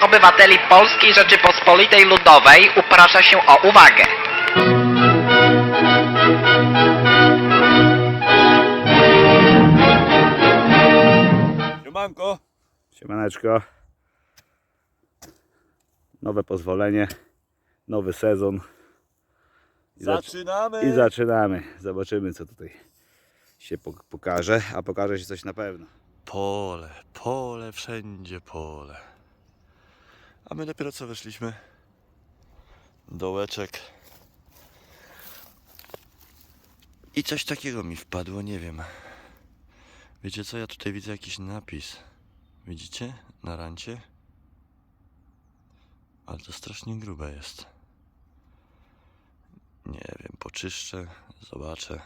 Wszystkich obywateli Polskiej Rzeczypospolitej Ludowej uprasza się o uwagę. Siemanko. Siemaneczko. Nowe pozwolenie, nowy sezon. I, zac- Zaczynamy. I zaczynamy. Zobaczymy co tutaj się pok- pokaże, a pokaże się coś na pewno. Pole, pole, wszędzie pole. A my dopiero co weszliśmy. Dołeczek. I coś takiego mi wpadło, nie wiem. Wiecie co, ja tutaj widzę jakiś napis. Widzicie? Na rancie? Ale to strasznie grube jest. Nie wiem, poczyszczę, zobaczę.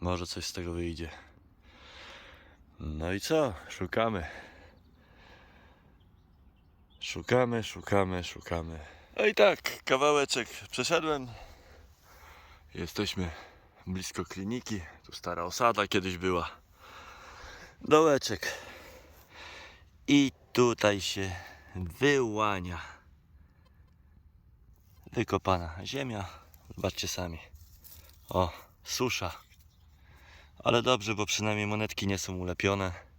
Może coś z tego wyjdzie. No i co? Szukamy. Szukamy, szukamy, szukamy. No i tak, kawałeczek przeszedłem. Jesteśmy blisko kliniki. Tu stara osada kiedyś była. Dołeczek. I tutaj się wyłania. Wykopana ziemia. Zobaczcie sami. O, susza. Ale dobrze, bo przynajmniej monetki nie są ulepione.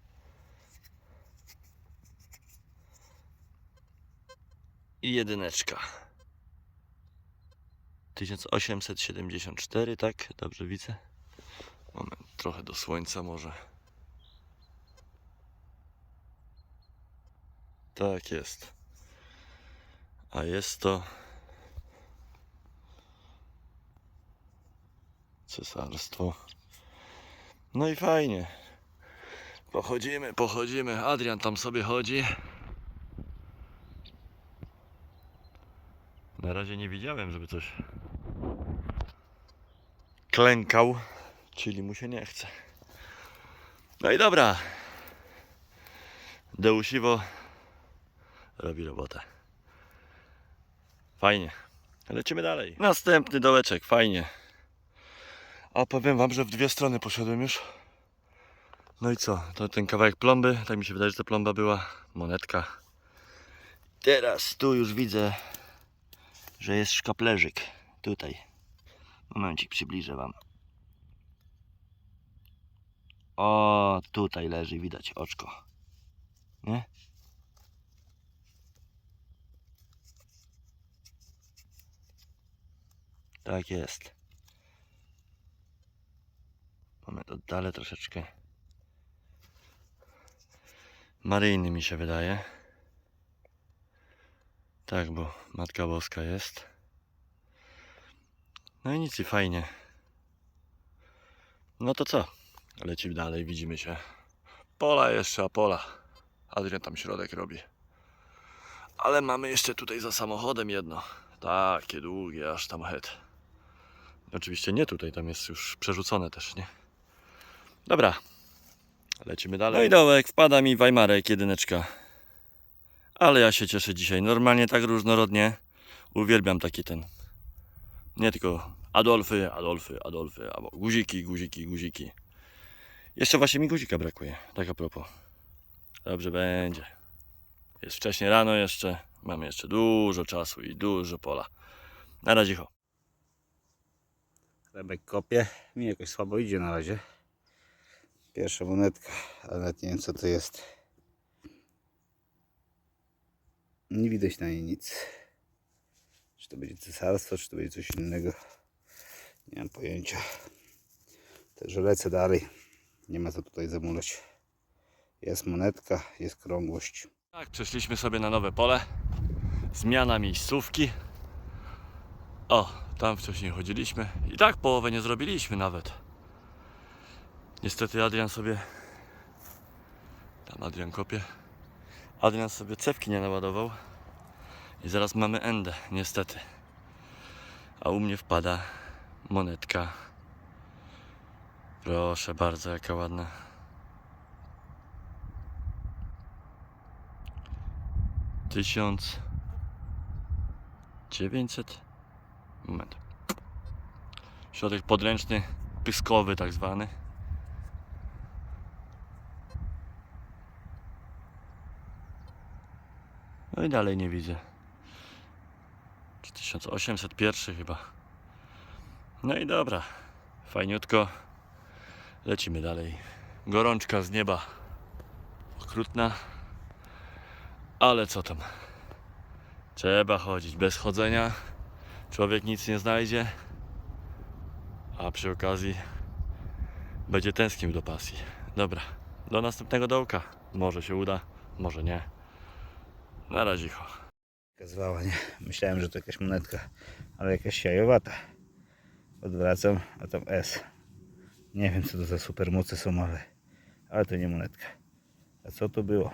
I jedyneczka. 1874, tak? Dobrze widzę? Moment, trochę do słońca może. Tak jest. A jest to cesarstwo. No i fajnie. Pochodzimy, pochodzimy. Adrian tam sobie chodzi. Na razie nie widziałem, żeby coś klękał, czyli mu się nie chce. No i dobra. Deusiwo robi robotę. Fajnie. Lecimy dalej. Następny dołeczek, fajnie. A powiem wam, że w dwie strony poszedłem już. No i co? To ten kawałek plomby, tak mi się wydaje, że to plomba była. Monetka. Teraz tu już widzę, że jest szkaplerzyk. Tutaj. Momencik, przybliżę wam. O, tutaj leży, widać oczko. Nie? Tak jest. Moment, oddalę troszeczkę. Maryjny mi się wydaje. Tak, bo Matka Boska jest. No i nic i fajnie. No to co? Lecimy dalej, widzimy się. Pola jeszcze, a pola. Adrian tam środek robi. Ale mamy jeszcze tutaj za samochodem jedno. Takie długie, aż tam het. Oczywiście nie tutaj, tam jest już przerzucone też, nie? Dobra. Lecimy dalej. No i dołek, wpada mi Weimarek, jedyneczka. Ale ja się cieszę dzisiaj. Normalnie tak różnorodnie. Uwielbiam taki ten. Nie tylko Adolfy, Adolfy, Adolfy, albo guziki, guziki, guziki. Jeszcze właśnie mi guzika brakuje. Tak a propos. Dobrze będzie. Jest wcześnie rano jeszcze. Mamy jeszcze dużo czasu i dużo pola. Na razie ho. Rebek kopie. Mi jakoś słabo idzie na razie. Pierwsza monetka, ale nawet nie wiem co to jest. Nie widać na niej nic. Czy to będzie cesarstwo, czy to będzie coś innego. Nie mam pojęcia. Także lecę dalej. Nie ma co tutaj zamulać. Jest monetka, jest krągłość. Tak, przeszliśmy sobie na nowe pole. Zmiana miejscówki. O, tam wcześniej chodziliśmy. I tak połowę nie zrobiliśmy nawet. Niestety Adrian sobie. Tam Adrian kopie. Adrian sobie cewki nie naładował. I zaraz mamy endę, niestety. A u mnie wpada monetka. Proszę bardzo, jaka ładna. Tysiąc dziewięćset. Moment. Środek podręczny, pyskowy tak zwany. I dalej nie widzę. Czy 1801 chyba. No i dobra. Fajniutko. Lecimy dalej. Gorączka z nieba. Okrutna. Ale co tam? Trzeba chodzić. Bez chodzenia człowiek nic nie znajdzie. A przy okazji będzie tęsknił do pasji. Dobra. Do następnego dołka. Może się uda, może nie. Na razie. cho. Zwała, nie? Myślałem, że to jakaś monetka, ale jakaś jajowata. Odwracam, a tam S. Nie wiem, co to za supermoce są, ale, ale to nie monetka. A co to było?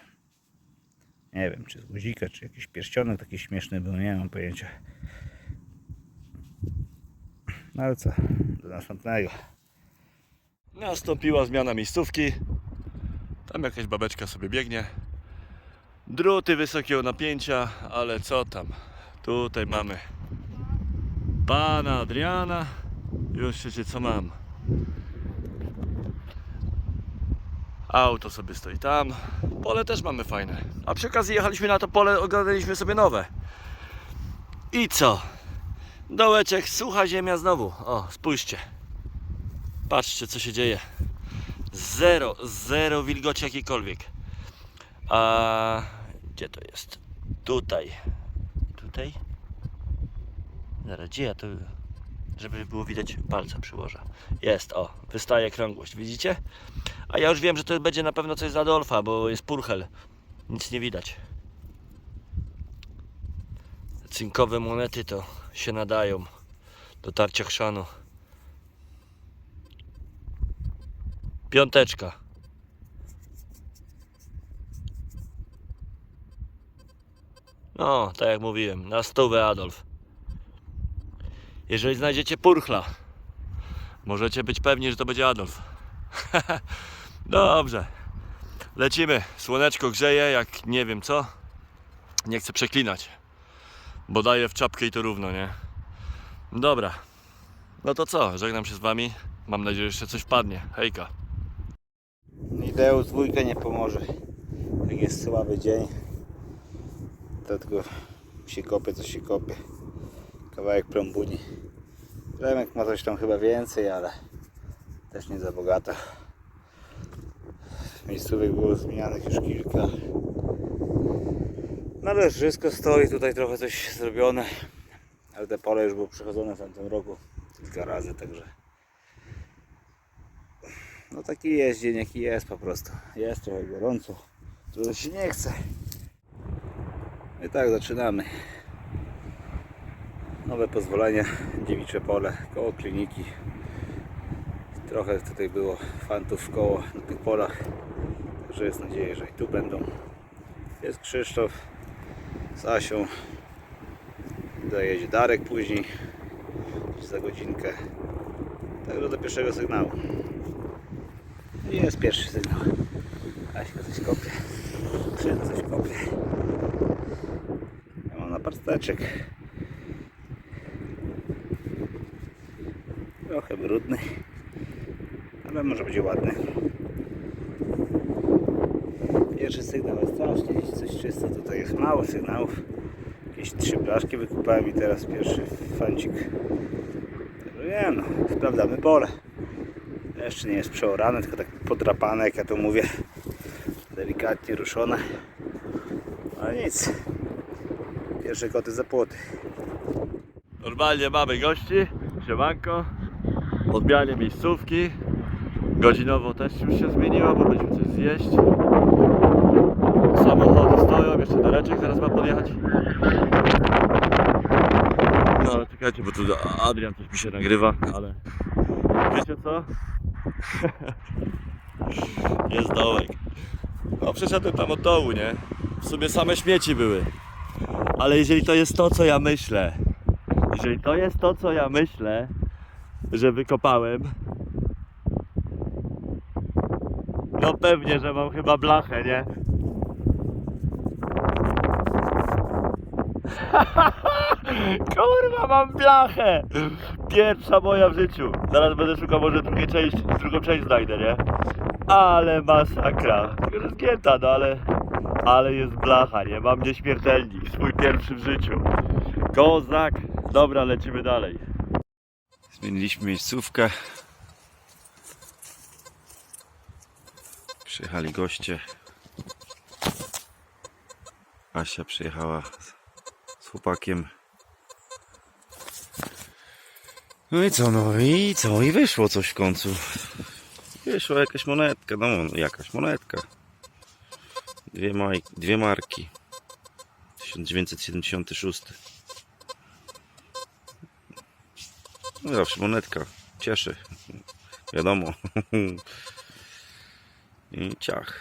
Nie wiem, czy z guzika, czy jakiś pierścionek taki śmieszny był, nie mam pojęcia. No ale co, do następnego. Nastąpiła zmiana miejscówki. Tam jakaś babeczka sobie biegnie. Druty wysokiego napięcia, ale co tam? Tutaj mamy pana Adriana. Już wiecie co mam. Auto sobie stoi tam. Pole też mamy fajne. A przy okazji jechaliśmy na to pole, oglądaliśmy sobie nowe. I co? Dołeczek, sucha ziemia znowu. O, spójrzcie. Patrzcie co się dzieje. Zero, zero wilgoci jakiejkolwiek. A gdzie to jest? Tutaj. Tutaj? Zaraz, gdzie ja to. Żeby było widać, palca przyłożę. Jest, o, wystaje krągłość, widzicie? A ja już wiem, że to będzie na pewno coś z Adolfa, bo jest purchel. Nic nie widać. Cynkowe monety to się nadają do tarcia chrzanu. Piąteczka. No, tak jak mówiłem, na stówę Adolf. Jeżeli znajdziecie purchla, możecie być pewni, że to będzie Adolf. Dobrze. Lecimy. Słoneczko grzeje, jak nie wiem co. Nie chcę przeklinać. Bo daję w czapkę i to równo, nie? Dobra. No to co? Żegnam się z wami. Mam nadzieję, że jeszcze coś wpadnie. Hejka. Ideus dwójka nie pomoże. Jak jest słaby dzień, tylko się kopie, co się kopie. Kawałek pląbuni. Remek ma coś tam chyba więcej, ale też nie za bogato. Miejscówek było zmienianych już kilka. No ale wszystko stoi, tutaj trochę coś zrobione. Ale te pole już było przechodzone w tamtym roku kilka razy, także no taki jest dzień jaki jest po prostu. Jest trochę gorąco, dużo się nie chce. I tak zaczynamy. Nowe pozwolenie, dziewicze pole, koło kliniki. Trochę tutaj było fantów koło na tych polach. Także jest nadzieja, że i tu będą. Jest Krzysztof z Asią. Dojedzie Darek później za godzinkę. Także do pierwszego sygnału. I jest pierwszy sygnał. Aśka coś kopie. Krzyna coś kopie. Parsteczek. Trochę brudny. Ale może będzie ładny. Pierwszy sygnał jest strasznie dziś coś czysto. Tutaj jest mało sygnałów. Jakieś trzy blaszki wykupałem i teraz pierwszy fancik. Wiem, no, sprawdzamy pole. Jeszcze nie jest przeorane, tylko tak podrapane, jak ja to mówię. Delikatnie ruszone. Ale nic. Pierwsze koty za płoty. Normalnie mamy gości, siemanko, odmianie miejscówki. Godzinowo też już się zmieniło, bo będziemy coś zjeść. Samochody stoją, jeszcze Dareczek zaraz ma podjechać. No ale czekajcie, bo tu Adrian coś mi się nagrywa, ale wiecie co? Jest dołek. No przeszedłem tam od dołu, nie? W sumie same śmieci były. Ale jeżeli to jest to, co ja myślę, jeżeli to jest to, co ja myślę, że wykopałem, no pewnie, że mam chyba blachę, nie? Kurwa, mam blachę! Pierwsza moja w życiu. Zaraz będę szukał może drugiej część, drugą część znajdę, nie? Ale masakra. Zgięta, no ale Ale jest blacha, nie? Mam nieśmiertelnik, swój pierwszy w życiu. Kozak. Dobra, lecimy dalej. Zmieniliśmy miejscówkę. Przyjechali goście. Asia przyjechała z, z chłopakiem. No i co, no i co? I wyszło coś w końcu. Wyszła jakaś monetka, no jakaś monetka. Dwie, maj, dwie marki. 1976. No zawsze monetka. Cieszy. Wiadomo. I ciach.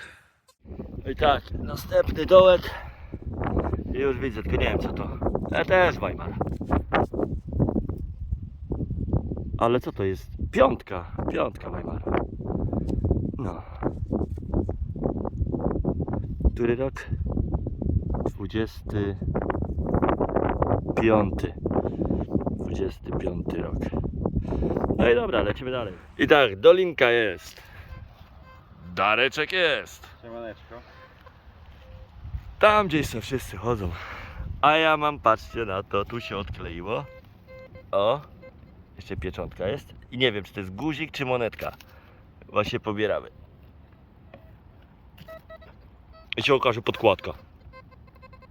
I tak, następny dołek. Już widzę, tylko nie wiem co to. Też Weimar. Ale co to jest? Piątka. Piątka Weimar. No. Który rok? 25. 25 rok. No i dobra, lecimy dalej. I tak, dolinka jest. Dareczek jest. Siemaneczko. Tam gdzieś sobie wszyscy chodzą. A ja mam, patrzcie na to, tu się odkleiło. O, jeszcze pieczątka jest. I nie wiem, czy to jest guzik, czy monetka. Właśnie pobieramy. I się okaże podkładka.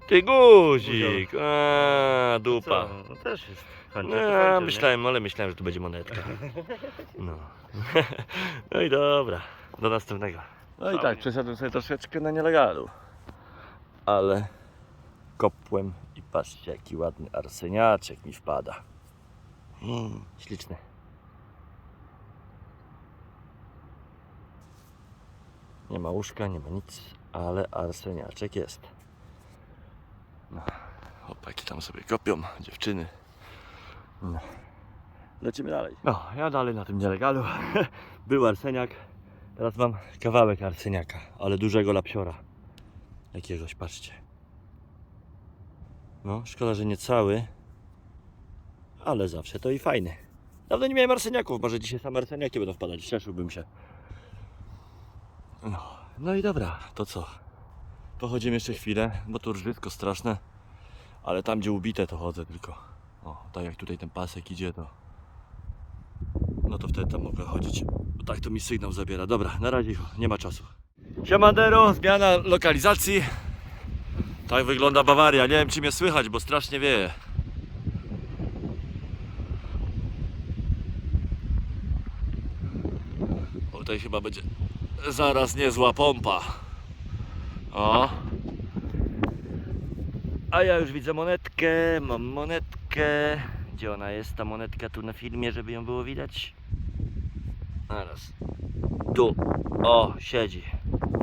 Ty guzik! A, dupa. No też jest. No, myślałem, ale myślałem, że to będzie monetka. No. No i dobra, do następnego. No i tak, przeszedłem sobie troszeczkę na nielegalu. Ale kopłem i patrzcie, jaki ładny arseniaczek mi wpada. Mm, śliczny. Nie ma łóżka, nie ma nic, ale arseniaczek jest. No. Chłopaki tam sobie kopią, dziewczyny. No. Lecimy dalej. No, ja dalej na tym nielegalu. Był arseniak. Teraz mam kawałek arseniaka, ale dużego lapsiora. Jakiegoś, patrzcie. No, szkoda, że nie cały. Ale zawsze to i fajny. Dawno nie miałem arseniaków, może dzisiaj same arseniaki będą wpadać. Cieszyłbym się. No, no i dobra, to co? Pochodzimy jeszcze chwilę, bo to rżysko straszne. Ale tam, gdzie ubite, to chodzę tylko. O, tak jak tutaj ten pasek idzie, to. No to wtedy tam mogę chodzić. Bo tak to mi sygnał zabiera. Dobra, na razie nie ma czasu. Siemandero, zmiana lokalizacji. Tak wygląda Bawaria. Nie wiem, czy mnie słychać, bo strasznie wieje. O, Tutaj chyba będzie zaraz niezła pompa. O. A ja już widzę monetkę, mam monetkę. Gdzie ona jest, ta monetka tu na filmie, żeby ją było widać? Zaraz. Tu. O, siedzi.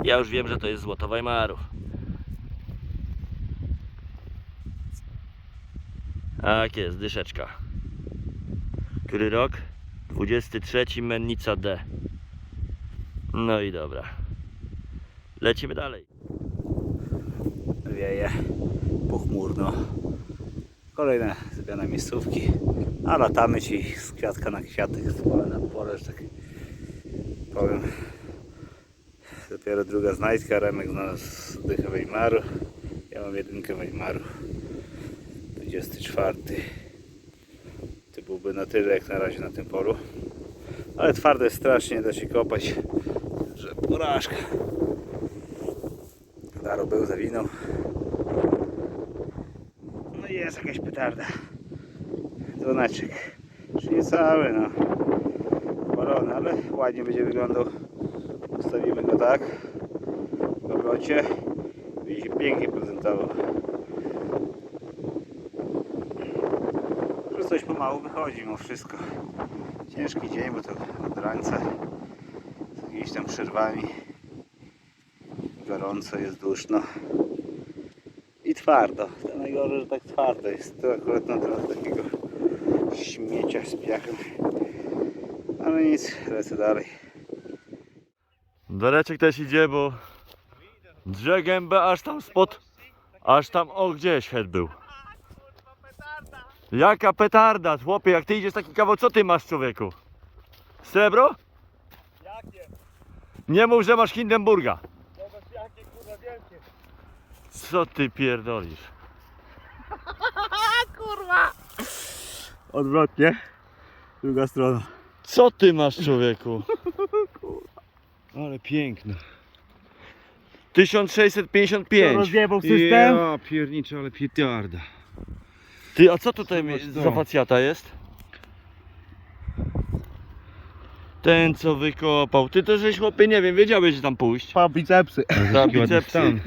Ja już wiem, że to jest złoto Weimaru. Tak jest, dyszeczka. Który rok? 23 Mennica D. No i dobra. Lecimy dalej. Wieje. Pochmurno. Kolejne zmiana miejscówki. A latamy ci z kwiatka na kwiatek, z pola na pole, że tak powiem. Dopiero druga znajdka. Remek znalazł dychę Weimaru. Ja mam jedynkę Weimaru. 24. To byłby na tyle jak na razie na tym polu. Ale twarde strasznie, da się kopać. Że porażka. Daro był zawinął. No i jest jakaś petarda. Dzwoneczek. Czy nie cały, no. Balony, ale ładnie będzie wyglądał. Ustawimy go tak. W obrocie. I się pięknie prezentował. Już coś pomału wychodzi mimo wszystko. Ciężki dzień, bo to od rańca. Z jakimiś tam przerwami. Gorąco jest duszno. I twardo. To najgorzej, że tak twardo jest. To akurat na temat takiego śmiecia z piachem. Ale nic, lecę dalej. Dareczek też idzie, bo drze gębę aż tam spod, aż tam, o gdzieś head był. Jaka petarda, chłopie, jak ty idziesz taki kawał, co ty masz człowieku? Srebro? Jakie? Nie mów, że masz Hindenburga. Zobacz jakie kurwa wielkie. Co ty pierdolisz? Odwrotnie. Druga strona. Co ty masz człowieku? Ale piękne. 1655. Rozjebał Ja pierniczę, ale pietarda. Ty, a co tutaj mi- to. za facjata jest? Ten co wykopał. Ty to żeś chłopie, nie wiem, wiedziałeś że tam pójść. Pa bicepsy. Za Jaki ładny bicepsy. stan.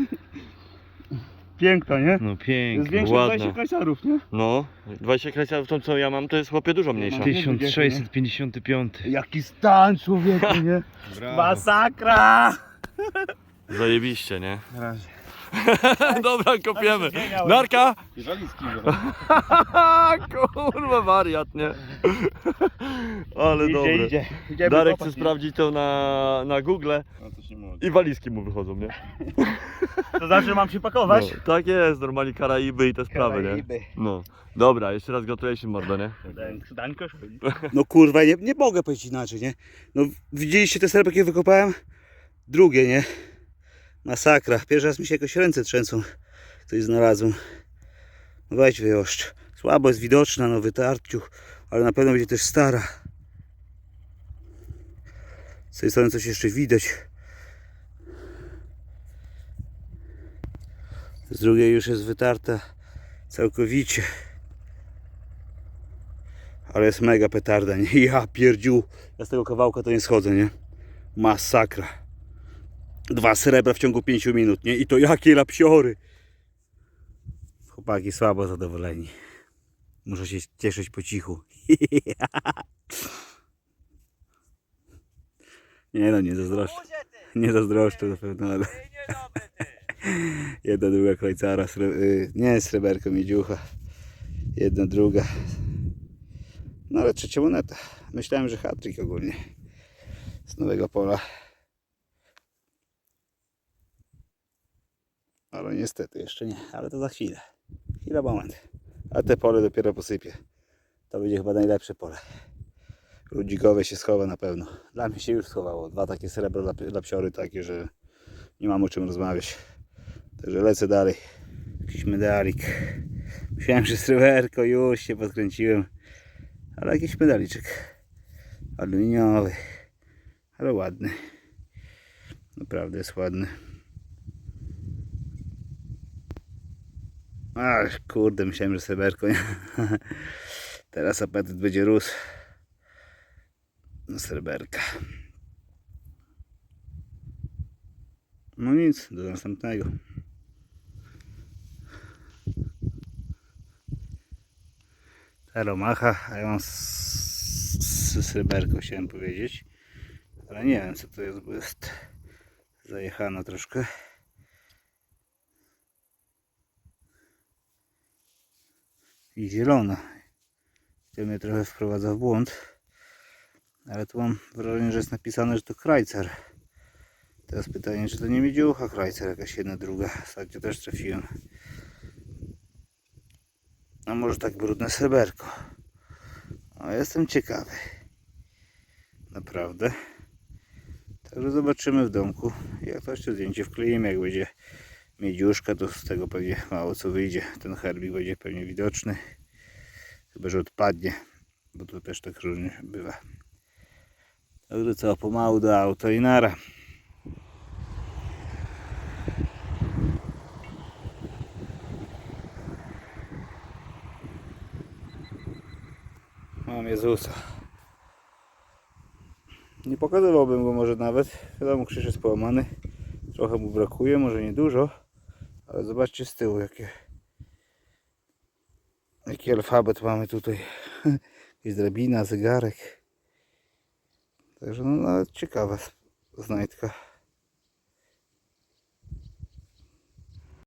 Piękna, nie? No Jest pięknie. większa ładna. 20 kasiarów, nie? No, 20 kreślów, tą co ja mam, to jest chłopie dużo mniejsza. Ty- 1655. Jaki stan człowieku, nie? Masakra! Zajebiście, nie? Na razie. Dobra, kopiemy. Narka! Walizki Kurwa wariat, nie? Ale Idzie, dobre. idzie. Idziemy Darek kopać, chce nie? sprawdzić to na, na Google No i walizki mu wychodzą, nie? To znaczy mam się pakować? No, tak jest, normalnie Karaiby i te sprawy, nie? Karaiby. No. Dobra, jeszcze raz gratuluję Ci mordo, nie? No kurwa, nie, nie mogę powiedzieć inaczej, nie? No widzieliście te srebrki, jakie wykopałem? Drugie, nie? Masakra. Pierwszy raz mi się jakoś ręce trzęsą. Coś znalazłem. No weź wyjoszcz. Słabo jest widoczna, no wytarciu, ale na pewno będzie też stara. Z tej strony coś jeszcze widać. Z drugiej już jest wytarta całkowicie. Ale jest mega petarda, nie? Ja pierdziu. Ja z tego kawałka to nie schodzę, nie? Masakra. Dwa srebra w ciągu 5 minut, nie? I to jakie lapsiory. Chłopaki słabo zadowoleni. Muszę się cieszyć po cichu. nie no, nie zazdroszczę. Nie zazdroszczę na pewno, ale... Jedna, druga krajcara, sre... y, nie sreberko, miedziucha. Jedna, druga. No ale trzecia moneta. Myślałem, że hat-trick ogólnie. Z nowego pola. Ale niestety jeszcze nie. Ale to za chwilę. Chwila, moment. A te pole dopiero posypię. To będzie chyba najlepsze pole. Ludzikowe się schowa na pewno. Dla mnie się już schowało. Dwa takie srebro dla, dla psiory takie, że nie mam o czym rozmawiać. Także lecę dalej. Jakiś medalik. Myślałem, że sreberko już się podkręciłem. Ale jakiś medaliczek. Aluminiowy. Ale ładny. Naprawdę jest ładny. Ach, kurde, myślałem, że sreberko. Nie? Teraz apetyt będzie rósł. Na sreberka. No nic, do następnego. Aromacha, a ja mam sreberko chciałem powiedzieć. Ale nie wiem co to jest, bo jest zajechana troszkę. I zielona. To mnie trochę wprowadza w błąd. Ale tu mam wrażenie, że jest napisane, że to Krajcer. Teraz pytanie, czy to nie miedziucha Krajcer, jakaś jedna, druga. Ostatnio też trafiłem. A może tak brudne sreberko. A jestem ciekawy. Naprawdę. Także zobaczymy w domku. Jak to jeszcze zdjęcie wkleimy, jak będzie miedziuszka, to z tego pewnie mało co wyjdzie. Ten herbik będzie pewnie widoczny. Chyba, że odpadnie, bo to też tak różnie bywa. Także co, pomału do auta i nara. Mam Jezusa. Nie pokazywałbym go może nawet. Wiadomo, krzyż jest połamany. Trochę mu brakuje, może nie dużo. Ale zobaczcie z tyłu, jakie jaki alfabet mamy tutaj. Jest drabina, zegarek. Także no, ciekawa znajdka.